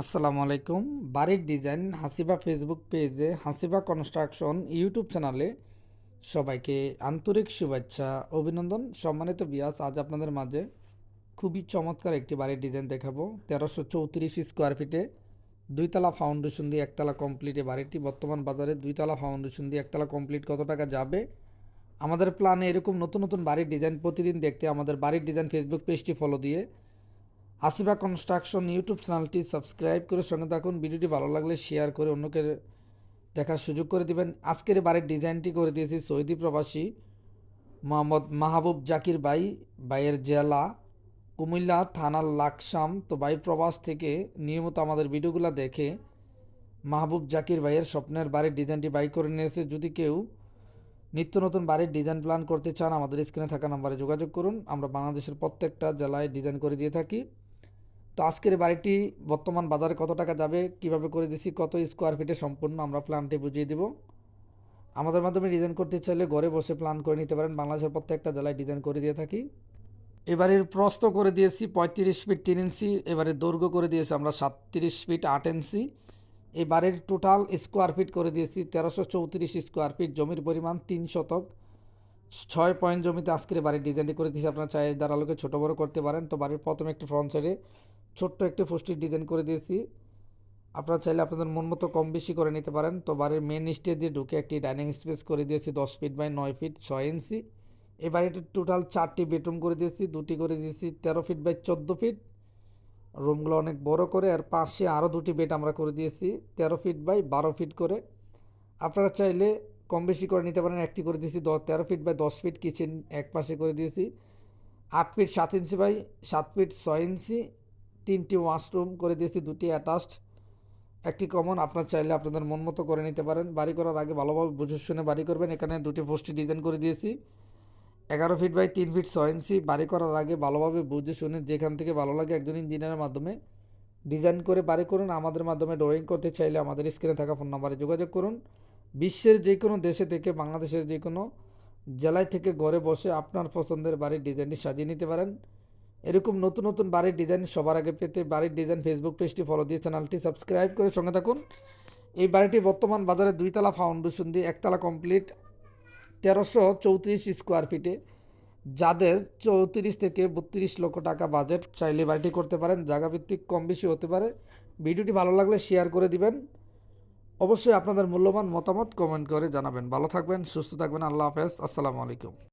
আসসালামু আলাইকুম। বাড়ির ডিজাইন হাসিবা ফেসবুক পেজে হাসিবা কনস্ট্রাকশন ইউটিউব চ্যানেলে সবাইকে আন্তরিক শুভেচ্ছা, অভিনন্দন। সম্মানিত বিয়াস আজ আপনাদের মাঝে খুবই চমৎকার একটি বাড়ির ডিজাইন দেখাবো। তেরোশো চৌত্রিশ স্কোয়ার ফিটে দুইতলা ফাউন্ডেশন দিয়ে একতলা কমপ্লিট বাড়িটি। বর্তমান বাজারে দুইতলা ফাউন্ডেশন দিয়ে একতলা কমপ্লিট কত টাকা যাবে? আমাদের প্ল্যানে এরকম নতুন নতুন বাড়ির ডিজাইন প্রতিদিন দেখতে আমাদের বাড়ির ডিজাইন ফেসবুক পেজটি ফলো দিয়ে হাসিবা কনস্ট্রাকশন ইউটিউব চ্যানেলটি সাবস্ক্রাইব করে সঙ্গে থাকুন। ভিডিওটি ভালো লাগলে শেয়ার করে অন্যকে দেখার সুযোগ করে দিবেন। আজকের বাড়ির ডিজাইনটি করে দিয়েছি সৌদি প্রবাসী মোহাম্মদ মাহবুব জাকির বাই বাইয়ের জেলা কুমিল্লা থানার লাকসাম। তো বাই প্রবাস থেকে নিয়মিত আমাদের ভিডিওগুলো দেখে মাহবুব জাকির ভাইয়ের স্বপ্নের বাড়ির ডিজাইনটি বাই করে নিয়েছে। যদি কেউ নিত্য নতুন বাড়ির ডিজাইন প্ল্যান করতে চান, আমাদের স্ক্রিনে থাকা নাম্বারে যোগাযোগ করুন। আমরা বাংলাদেশের প্রত্যেকটা জেলায় ডিজাইন করে দিয়ে থাকি। তো আজকের বাড়িটি বর্তমান বাজারে কত টাকা যাবে, কীভাবে করে দিছি, কত স্কোয়ার ফিটে সম্পূর্ণ আমরা প্ল্যানটি বুঝিয়ে দেব। আমাদের মাধ্যমে ডিজাইন করতে চাইলে ঘরে বসে প্ল্যান করে নিতে পারেন। বাংলাদেশের প্রত্যেকটা জেলায় ডিজাইন করে দিয়ে থাকি। এবারের প্রস্ত করে দিয়েছি পঁয়ত্রিশ ফিট তিন ইঞ্চি এবারে দৈর্ঘ্য করে দিয়েছি আমরা সাতত্রিশ ফিট আট ইঞ্চি এই বাড়ির টোটাল স্কোয়ার ফিট করে দিয়েছি তেরোশো চৌত্রিশ স্কোয়ার ফিট জমির পরিমাণ তিন শতক। ছয় পয়েন্ট জমিতে আজকের বাড়ির ডিজাইনটি করে দিয়েছি। আপনার চাহিদার আলোকে ছোটো বড়ো করতে পারেন। তো বাড়ির প্রথমে একটি ফ্রন্ট সাইডে ছোট্ট একটি ফুষ্টির ডিজাইন করে দিয়েছি। আপনারা চাইলে আপনাদের মন মতো কম বেশি করে নিতে পারেন। তো বাড়ির মেন স্টেজ দিয়ে ঢুকে একটি ডাইনিং স্পেস করে দিয়েছি, দশ ফিট বাই নয় ফিট ছয় ইঞ্চি এই বাড়িটির টোটাল চারটি বেডরুম করে দিয়েছি, দুটি করে দিয়েছি তেরো ফিট বাই চোদ্দ ফিট রুমগুলো অনেক বড় করে, আর পাশে আরও দুটি বেড আমরা করে দিয়েছি, তেরো ফিট বাই বারো ফিট করে। আপনারা চাইলে কম বেশি করে নিতে পারেন, একটি করে দিয়েছি দশ তেরো ফিট বাই দশ ফিট কিচেন এক পাশে করে দিয়েছি। আট ফিট সাত ইঞ্চি বাই সাত ফিট ছয় ইঞ্চি তিনটি ওয়াশরুম করে দিয়েছি, দুটি অ্যাটাচড। একটি কমন, আপনার চাইলে আপনাদের মন মতো করে নিতে পারেন। বাড়ি করার আগে ভালোভাবে বুঝে শুনে বাড়ি করবেন। এখানে দুটি পোস্টি ডিজাইন করে দিয়েছি। এগারো ফিট বাই তিন ফিট ছয় ইঞ্চি। বাড়ি করার আগে ভালোভাবে বুঝে শুনে যেখান থেকে ভালো লাগে একজন ইঞ্জিনিয়ারের মাধ্যমে ডিজাইন করে বাড়ি করুন। আমাদের মাধ্যমে ড্রয়িং করতে চাইলে আমাদের স্ক্রিনে থাকা ফোন নাম্বারে যোগাযোগ করুন। বিশ্বের যে কোনো দেশে থেকে, বাংলাদেশের যে কোনো জেলায় থেকে ঘরে বসে আপনার পছন্দের বাড়ির ডিজাইনটি সাজিয়ে নিতে পারেন। এরকম নতুন নতুন বাড়ির ডিজাইন সবার আগে পেতে বাড়ির ডিজাইন ফেসবুক পেজটি ফলো দিয়ে চ্যানেলটি সাবস্ক্রাইব করে সঙ্গে থাকুন। এই বাড়িটি বর্তমান বাজারে দুইতলা ফাউন্ডেশন দিয়ে একতলা কমপ্লিট তেরোশো চৌত্রিশ স্কোয়ার ফিটে যাদের চৌত্রিশ থেকে বত্রিশ লক্ষ টাকা বাজেট চাইলে বাড়িটি করতে পারেন, জায়গাভিত্তিক কম বেশি হতে পারে। ভিডিওটি ভালো লাগলে শেয়ার করে দিবেন। অবশ্যই আপনাদের মূল্যবান মতামত কমেন্ট করে জানাবেন। ভালো থাকবেন, সুস্থ থাকবেন, আল্লাহ হাফেজ, আসসালামু আলাইকুম।